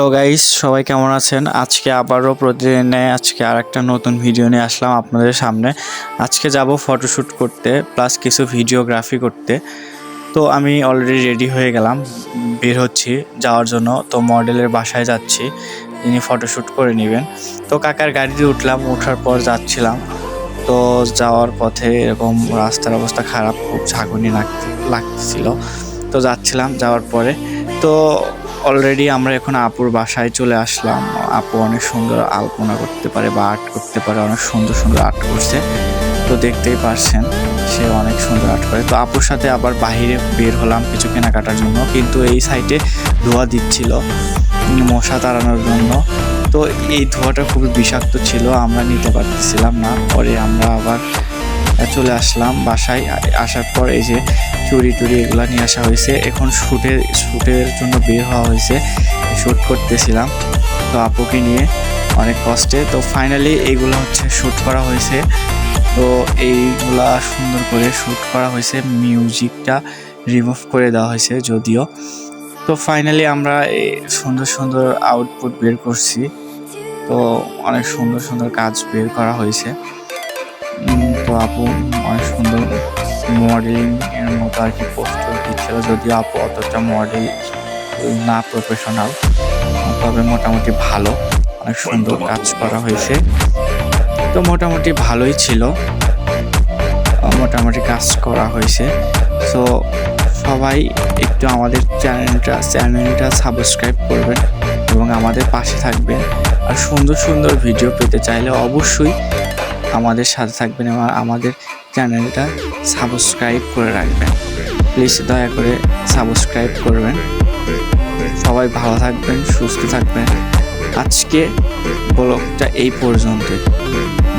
Hello guys সবাই কেমন আছেন? আজকে আবারও প্রতিদিনে আজকে আর একটা নতুন ভিডিও নিয়ে আসলাম আপনাদের সামনে। আজকে যাব ফটোশ্যুট করতে প্লাস কিছু ভিডিওগ্রাফি করতে। তো আমি অলরেডি রেডি হয়ে গেলাম, বের হচ্ছি যাওয়ার জন্য। তো মডেলের বাসায় যাচ্ছি, তিনি ফটোশ্যুট করে নেবেন। তো কাকার গাড়িতে উঠলাম ওঠার পর যাচ্ছিলাম। তো যাওয়ার পথে এরকম রাস্তার অবস্থা খারাপ, খুব ঝাঁকুনি লাগছিল তো যাচ্ছিলাম যাওয়ার পরে। তো অলরেডি আমরা এখন আপুর বাসায় চলে আসলাম। আপু অনেক সুন্দর আলপনা করতে পারে বা আর্ট করতে পারে, অনেক সুন্দর সুন্দর আর্ট করছে। তো দেখতেই পারছেন, সে অনেক সুন্দর আর্ট করে। তো আপুর সাথে আবার বাইরে বের হলাম কিছু কেনাকাটার জন্য। কিন্তু এই সাইডে ধোয়া দিচ্ছিল, মশা তাড়ানোর জন্য। তো এই ধোঁয়াটা খুবই বিষাক্ত ছিল, আমরা নিতে পারতেছিলাম না। পরে আমরা আবার চলে আসলাম বাসায়। আসার পর এই যে চুরি টুরি এগুলো নিয়ে আসা হয়েছে। এখন শ্যুটের শ্যুটের জন্য বের হওয়া হয়েছে। শ্যুট করতেছিলাম। তো আপুকে নিয়ে অনেক কষ্টে। তো ফাইনালি এইগুলো হচ্ছে শ্যুট করা হয়েছে। তো এইগুলা সুন্দর করে শ্যুট করা হয়েছে। মিউজিকটা রিমুভ করে দেওয়া হয়েছে যদিও। তো ফাইনালি আমরা সুন্দর সুন্দর আউটপুট বের করছি। তো অনেক সুন্দর সুন্দর কাজ বের করা হয়েছে। তো আপু, অনেক সুন্দর মডেলিং এর মতো আর কি পোস্টার দিচ্ছিল। যদিও আপু অতটা মডেল না প্রফেশনাল তবে মোটামুটি ভালো। অনেক সুন্দর কাজ করা হয়েছে। তো মোটামুটি ভালোই ছিল। মোটামুটি কাজ করা হয়েছে। সো সবাই একটু আমাদের চ্যানেলটা চ্যানেলটা সাবস্ক্রাইব করবেন এবং আমাদের পাশে থাকবেন। আর সুন্দর সুন্দর ভিডিও পেতে চাইলে অবশ্যই আমাদের সাথে থাকবেন এবং আমাদের চ্যানেলটা সাবস্ক্রাইব করে রাখবেন। প্লিজ দয়া করে সাবস্ক্রাইব করবেন। সবাই ভালো থাকবেন, সুস্থ থাকবেন। আজকে ব্লগটা এই পর্যন্ত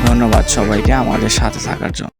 ধন্যবাদ সবাইকে আমাদের সাথে থাকার জন্য।